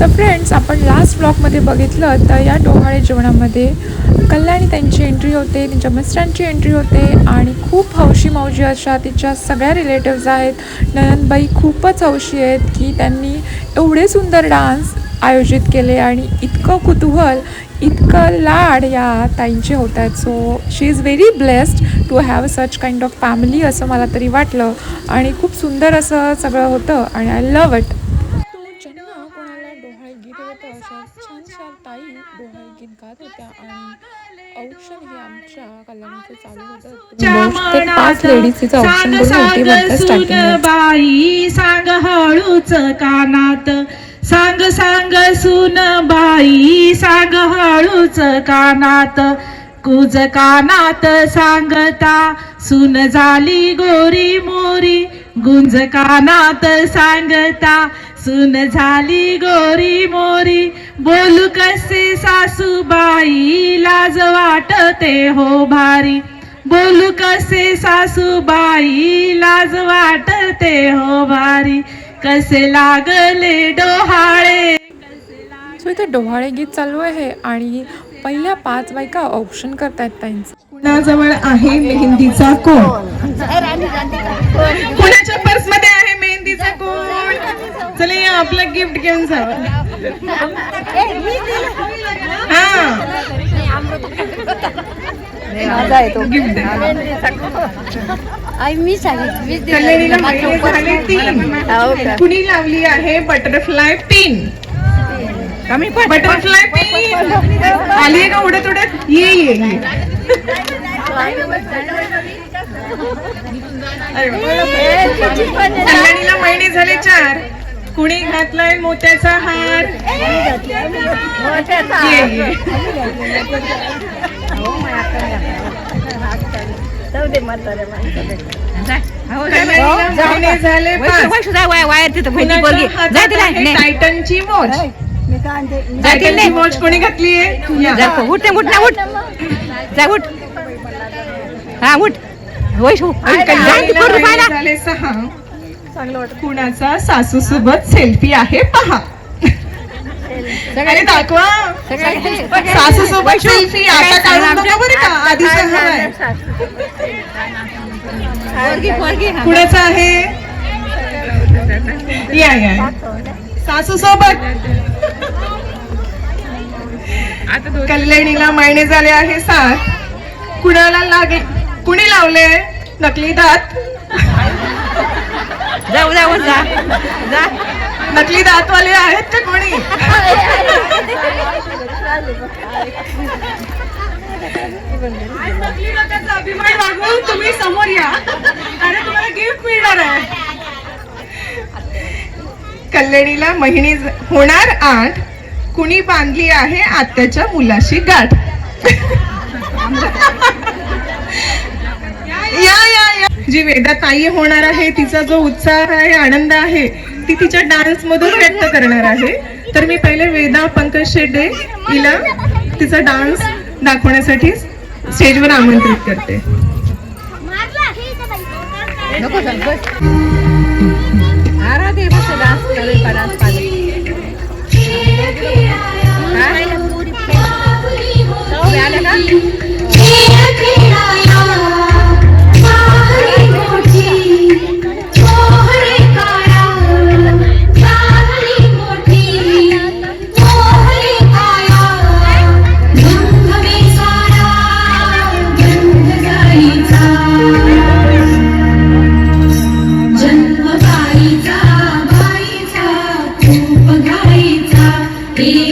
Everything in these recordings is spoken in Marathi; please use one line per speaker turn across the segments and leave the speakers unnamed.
तर फ्रेंड्स आपण लास्ट ब्लॉगमध्ये बघितलं तर या डोहाळे जेवणामध्ये कल्याणी त्यांची एंट्री होते त्यांच्या मिस्टरांची एंट्री होते आणि खूप हौशी मौजी अशा तिच्या सगळ्या रिलेटिव्ज आहेत. नयनबाई खूपच हौशी आहेत की त्यांनी एवढे सुंदर डान्स आयोजित केले आणि इतकं कुतूहल इतकं लाड या ताईंचे होत आहेत. So she is very blessed to have such kind of family असं मला तरी वाटलं. आणि खूप सुंदर असं सगळं होतं आणि आय लव इट हे आमच्या चालू होतं. पाच लेडीज स्टार्टिंग
बाई सांग हळूच कानात. सांग सांग सुन बाई सांग हळूच कानात. कुज कानात सांगता सुन झाली गोरी मोरी. गुंज कानात सांगता सुन झाली गोरी मोरी. बोलू कसे सासूबाई? लाज वाटते हो भारी. बोलू कसे सासूबाई? लाज वाटते हो भारी. कसे लागले डोहाळे?
सो इथे डोहाळे गीत चालू आहे आणि पहिल्या पाच बायका ऑप्शन करतायत ताईंचं.
कुणाजवळ आहे मेहंदीचा कोण? आपलं गिफ्ट घेऊन जावं हा. गिफ्ट
आई मी सांगितलं?
कुणी लावली आहे बटरफ्लाय पिन बटरफ्लाय पिन आली आहे का उडत उडत? ये ये महिने झाले चार. कुणी घातलाय मोत्याचा हार झाले टायटनची मोज टायटनची कोणी घातली
उठ उठ ना उठ जा उठ हा उठ वैशू
झाले सहा झाले सहा कुणाचा सासू सोबत सेल्फी आहे पहा. दाखवा. सासू सोबत सेल्फी. आता काढून बघा बरं का. आधी कुणाचा आहे? या या सासू सोबत कल्याणीला महिने झाले आहे सात. कुणाला लागे कुणी लावले नकली दात.
जाऊ जाऊ जा. जा.
नकली दातवाले आहेत का कोणी? नकली दाताचा अभिमान वागवून तुम्ही समोर या आणि तुम्हाला गिफ्ट मिळणार आहे कल्याणीला महिने होणार आठ. कुणी बांधली आहे आत्याच्या मुलाशी गाठ? जी वेदा ताई होणार आहे तिचा जो उत्साह आहे आनंद आहे ती तिच्या डान्स मधून व्यक्त करणार आहे. तर मी पहिले वेदा पंकज शेड्डे हिला तिचा डान्स दाखवण्यासाठी स्टेजवर आमंत्रित करते.
डान्स
Y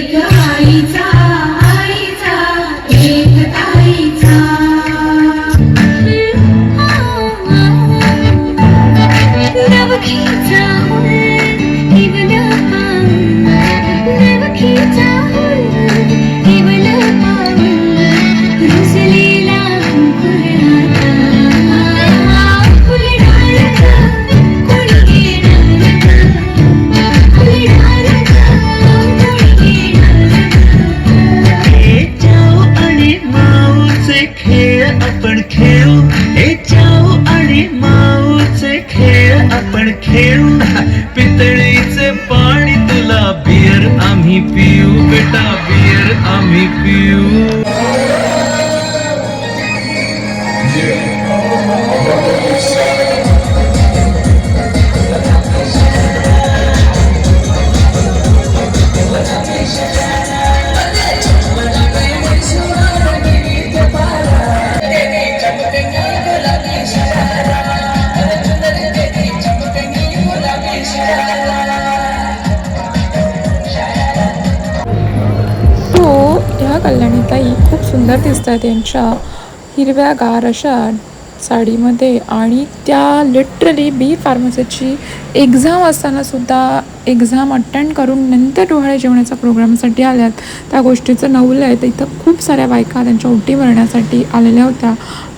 आपण खेळू पितळीचे पाणी
तुला बियर आम्ही पिऊ
बेटा बियर आम्ही पिऊ. सुंदर दिसत आहे त्यांच्या हिरव्यागार अशा साडीमध्ये. आणि त्या लिटरली बी फार्मसीची एक्झाम असताना सुद्धा एक्झाम अटेंड करून नंतर डोहाळे जेवणाच्या प्रोग्रामसाठी आल्यात. त्या गोष्टीचं नवलं आहे. तर इथं खूप साऱ्या बायका त्यांच्या ओटी भरण्यासाठी आलेल्या होत्या.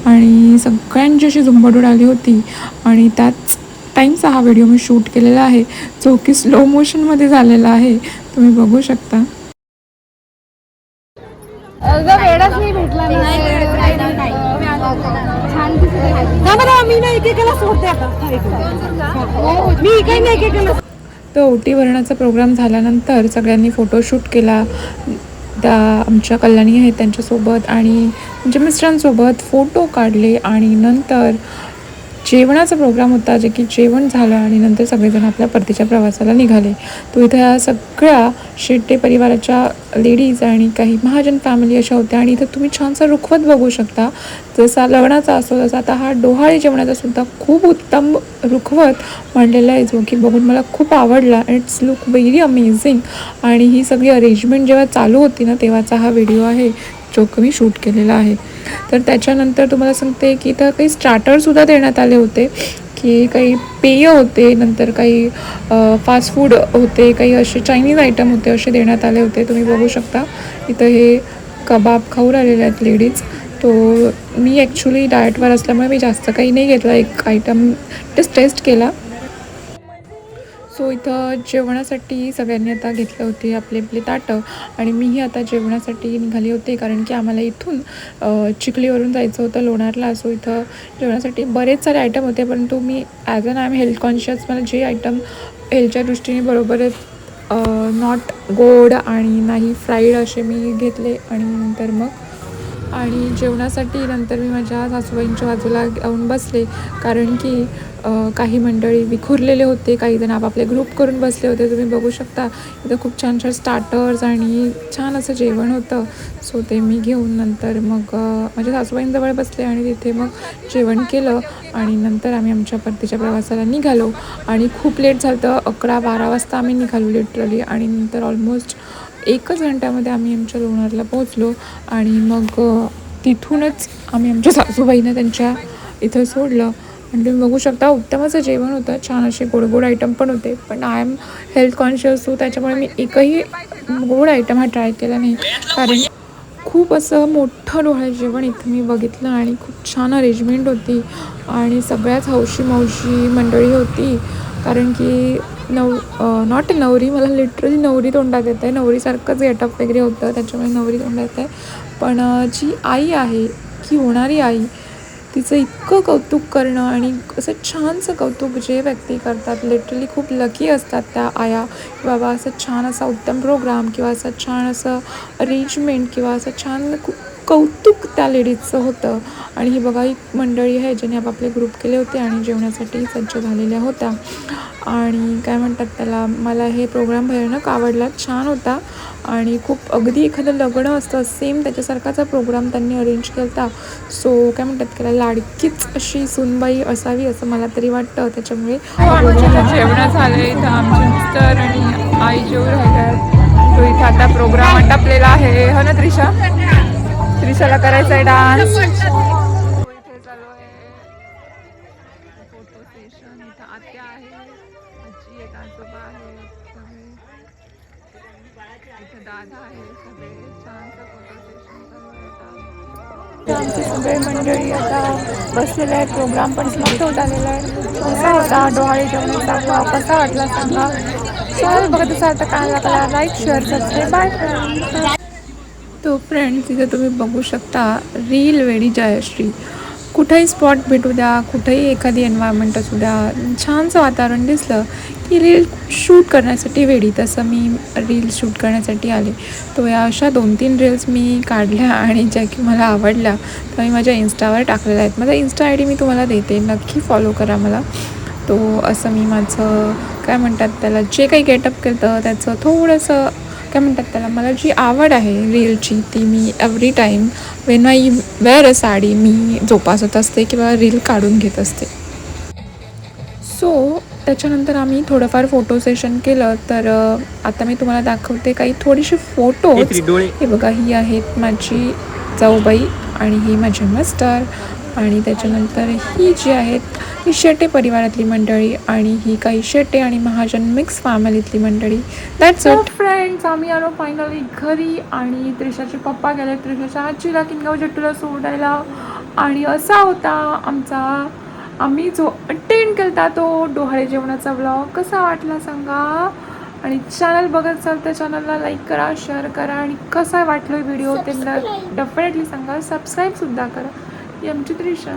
आणि सगळ्यांची अशी झुंबड उडाली होती. आणि त्याच टाईमचा हा व्हिडिओ मी शूट केलेला आहे. जो की स्लो मोशनमध्ये झालेला आहे. तुम्ही बघू शकता.
अगं वेळच नाही भेटला छान
मी ना एकेकाला सोडते आता. मी काही नाही एकेकाला
तर ओटी भरण्याचा प्रोग्राम झाल्यानंतर सगळ्यांनी फोटोशूट केला. त्या आमच्या कल्याणी आहेत त्यांच्यासोबत आणि त्यांच्या मिस्टरांसोबत फोटो काढले आणि नंतर जेवणाचा प्रोग्राम होता जे की जेवण झालं आणि नंतर सगळेजण आपल्या परतीच्या प्रवासाला निघाले. तो इथं या सगळ्या शेट्टे परिवाराच्या लेडीज आणि काही महाजन फॅमिली अशा होत्या आणि इथं तुम्ही छानसा रुखवत बघू शकता. जसा लग्नाचा असतो तसा आता हा डोहाळी जेवणाचा सुद्धा खूप उत्तम रुखवत मांडलेला आहे जो की बघून मला खूप आवडला. इट्स लुक व्हेरी अमेझिंग आणि ही सगळी अरेंजमेंट जेव्हा चालू होती ना तेव्हाचा हा व्हिडिओ आहे. जो मी शूट केलेला आहे. तर त्याच्यानंतर तुम्हाला सांगते की इथं काही स्टार्टरसुद्धा देण्यात आले होते की काही पेय होते नंतर काही फास्ट फूड होते काही असे चायनीज आयटम होते असे देण्यात आले होते. तुम्ही बघू शकता. इथं हे कबाब खाऊ राहिलेले आहेत लेडीज तो मी ॲक्च्युली डाएटवर असल्यामुळे मी जास्त काही नाही घेतला. एक आयटम जस्ट टेस्ट केला. सो इथं जेवणासाठी सगळ्यांनी आता घेतले होते आपले आपले ताटं. आणि मीही आता जेवणासाठी निघाली होते कारण की आम्हाला इथून चिखलीवरून जायचं होतं लोणारला. सो इथं जेवणासाठी बरेच सारे आयटम होते परंतु मी as an I am health conscious मला जे आयटम हेल्थच्या दृष्टीने बरोबर नॉट गोड आणि नाही फ्राईड असे मी घेतले. आणि नंतर मग आणि जेवणासाठी नंतर मी माझ्या सासूबाईंच्या बाजूला जाऊन बसले. कारण की काही मंडळी विखुरलेले होते. काही जण आपापले ग्रुप करून बसले होते. तुम्ही बघू शकता इथं खूप छान छान स्टार्टर्स आणि छान असं जेवण होतं. सो ते मी घेऊन नंतर मग माझ्या सासूबाईंजवळ बसले आणि तिथे मग जेवण केलं. आणि नंतर आम्ही आमच्या परतीच्या प्रवासाला निघालो. आणि खूप लेट झालं होतं अकरा बारा वाजता आम्ही निघालो लिटरली आणि नंतर ऑलमोस्ट एकच घंट्यामध्ये आम्ही आमच्या लोणारला पोहोचलो आणि मग तिथूनच आम्ही आमच्या सासूबाईनं त्यांच्या इथं सोडलं. आणि तुम्ही बघू शकता उत्तमाचं जेवण होतं. छान असे गोड गोड आयटम पण होते. पण आय एम हेल्थ कॉन्शियस हो त्याच्यामुळे मी एकही गोड आयटम हा ट्राय केला नाही. कारण खूप असं मोठं डोळे जेवण इथं मी बघितलं आणि खूप छान अरेंजमेंट होती. आणि सगळ्याच हौशी मौशी मंडळी होती. कारण की नव नॉट नवरी मला लिटरली नवरी तोंडात येत आहे. नवरीसारखंच गेटअप वगैरे होतं त्याच्यामुळे नवरी तोंडात येत आहे. पण जी आई आहे की होणारी आई तिचं इतकं कौतुक करणं आणि असं छानसं कौतुक जे व्यक्ती करतात लिटरली खूप लकी असतात त्या आया. की बाबा असं छान असा उत्तम प्रोग्राम किंवा असं छान असं अरेंजमेंट किंवा असं छान खूप कौतुक त्या लेडीजचं होतं. आणि ही बघा एक मंडळी आहे ज्याने आपापले ग्रुप केले होते आणि जेवणासाठी सज्ज झालेल्या होत्या. आणि काय म्हणतात त्याला मला हे प्रोग्राम भयानक आवडला छान होता. आणि खूप अगदी एखादं लग्न असतं सेम त्याच्यासारखाचा प्रोग्राम त्यांनी अरेंज केला होता सो काय म्हणतात त्याला लाडकीच अशी सुनबाई असावी असं मला तरी वाटतं. त्याच्यामुळे जेवणं झालं इथं आमचे मिस्टर आणि आई जेव राहिल्या. तो इथं आता प्रोग्राम आटपलेला आहे. हो ना त्रिशा? त्रिशाला करायचा आहे डान्स. इथे चालू आहे फोटो सेशन इथं आत्या आहे आजी आजोबा इथं दादा आहे सगळे फोटो सेशन चालू आहे सगळे मंडळी आता बसलेले आहेत. प्रोग्राम पण समाप्त होत आलेला आहे. कसा होता डोहाळे जेवण? ब्लॉग कसा वाटला सांगा? चल बघत असाल तर काय लागला लाईक शेअर सबस्क्राईब बाय तो फ्रेंड्स इथे तुम्ही बघू शकता. रील वेडी जयश्री कुठंही स्पॉट भेटू द्या कुठंही एखादी एन्व्हायरमेंट असू द्या छानसं वातावरण दिसलं की रील शूट करण्यासाठी वेडी तसं मी रील शूट करण्यासाठी आले. तो या अशा दोन तीन रील्स मी काढल्या आणि ज्या की मला आवडल्या त्या मी माझ्या इन्स्टावर टाकलेल्या आहेत. माझा इन्स्टा आय डी मी तुम्हाला देते. नक्की फॉलो करा मला. तो असं मी माझं काय म्हणतात त्याला जे काही गेटअप केलं त्याचं थोडंसं काय म्हणतात त्याला? मला जी आवड आहे रीलची ती मी every time when I wear a sari मी जोपासत असते किंवा रील काढून घेत असते. सो त्याच्यानंतर आम्ही थोडंफार फोटो सेशन केलं तर आता मी तुम्हाला दाखवते काही थोडीशी फोटोज हे बघा ही आहेत माझी जाऊबाई आणि ही माझी मस्टर आणि त्याच्यानंतर ही जी आहेत ही शेटे परिवारातली मंडळी आणि ही काही शेटे आणि महाजन मिक्स फॅमिलीतली मंडळी. दॅट्स इट फ्रेंड्स आम्ही आलो फायनली घरी आणि त्रिशाचे पप्पा गेले. त्रिशाच्या आजीला किनगाव जट्टूला सोडायला. आणि असा होता आमचा आम्ही जो अटेंड केला तो डोहाळे जेवणाचा ब्लॉग कसा वाटला सांगा? आणि चॅनल बघत असाल तर चॅनलला लाईक करा शेअर करा. आणि कसा वाटला व्हिडिओ ते मला डेफिनेटली सांगा. सबस्क्राईबसुद्धा करा. ही आमची त्रिशा